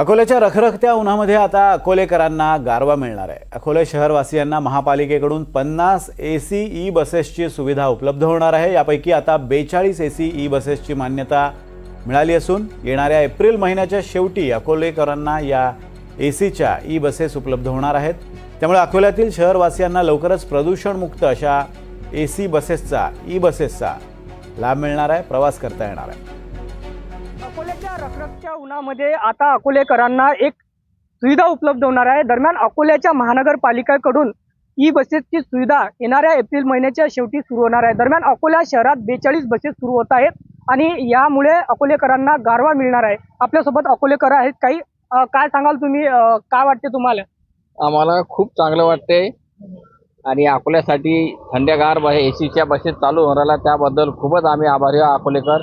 अकोल्याच्या रखरखत्या उन्हामध्ये आता अकोलेकरांना गारवा मिळणार आहे. अकोले शहरवासियांना महापालिकेकडून पन्नास ए सी ई बसेसची सुविधा उपलब्ध होणार आहे. यापैकी आता बेचाळीस ए सी ई बसेसची मान्यता मिळाली असून येणाऱ्या एप्रिल महिन्याच्या शेवटी अकोलेकरांना या ए सीच्या ई बसेस उपलब्ध होणार आहेत. त्यामुळे अकोल्यातील शहरवासियांना लवकरच प्रदूषणमुक्त अशा ए सी बसेसचा ई बसेसचा लाभ मिळणार आहे प्रवास करता येणार आहे. अकोल्याच्या रखरखच्या उन्हामध्ये आता अकोलेकरांना एक सुविधा उपलब्ध होणार आहे. दरम्यान अकोल्याच्या महानगरपालिकेकडून ई बसेसची सुविधा येणाऱ्या एप्रिल महिन्याच्या शेवटी सुरू होणार आहे. दरम्यान अकोला शहरात बेचाळीस बसेस सुरू होत आहेत आणि यामुळे अकोलेकरांना गारवा मिळणार आहे. आपल्यासोबत अकोलेकर आहेत काही. काय सांगाल तुम्ही? काय वाटते तुम्हाला? आम्हाला खूप चांगलं वाटते आणि अकोल्यासाठी थंडगार एसीच्या बसेस चालू होणार त्याबद्दल खूपच आम्ही आभारी आहोत अकोलेकर.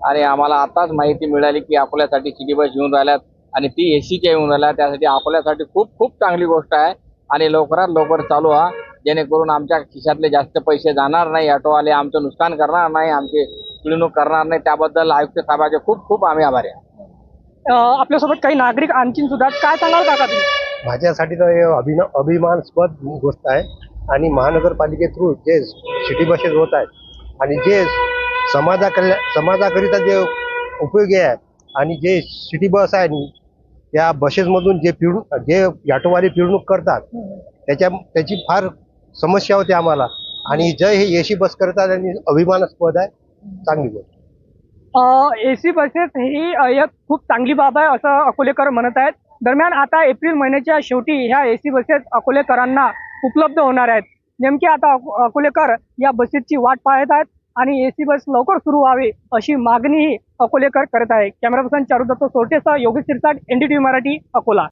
आणि आम्हाला आताच माहिती मिळाली की अकोल्यासाठी सिटी बस येऊन राहिल्यात आणि ती ए सीच्या येऊन राहिल्या. त्यासाठी अकोल्यासाठी खूप खूप चांगली गोष्ट आहे. आणि लवकरात लवकर चालू हा जेणेकरून आमच्या खिशातले जास्त पैसे जाणार नाही. ऑटोवाले आमचं नुकसान करणार नाही. आमची पिळवणूक करणार नाही. त्याबद्दल आयुक्त साहेबाचे खूप खूप आम्ही आभारी आहे. आपल्यासोबत काही नागरिक आणखीन सुद्धा. काय सांगाल काका तुम्ही? माझ्यासाठी तर हे अभिन अभिमानास्पद गोष्ट आहे. आणि महानगरपालिके थ्रू जे सिटी बसेस होत आहेत आणि जे समाजाकल्या समाजाकरिता जे उपयोगी आहे आणि जे सिटी बस आहे नि, त्या बसेसमधून जे फिरून जे ऑटोवाले पिळवणूक करतात त्याच्या त्याची फार समस्या होते आम्हाला. आणि जय हे एसी बस करतात आणि अभिमानास्पद आहे. चांगली गोष्ट. एसी बसेस ही एक खूप चांगली बाब आहे असं अकोलेकर म्हणत आहेत. दरम्यान आता एप्रिल महिन्याच्या शेवटी ह्या एसी बसेस अकोलेकरांना उपलब्ध होणार आहेत. नेमके आता अकोलेकर या बसेसची वाट पाहत आहेत. आणि एसी बस लवकर सुरू व्हावी अशी मागणीही अकोलेकर करत आहे कॅमेरा पर्सन चारुदत्त सोरटेसह योगेश सिरसाट एनडीटीव्ही मराठी अकोला.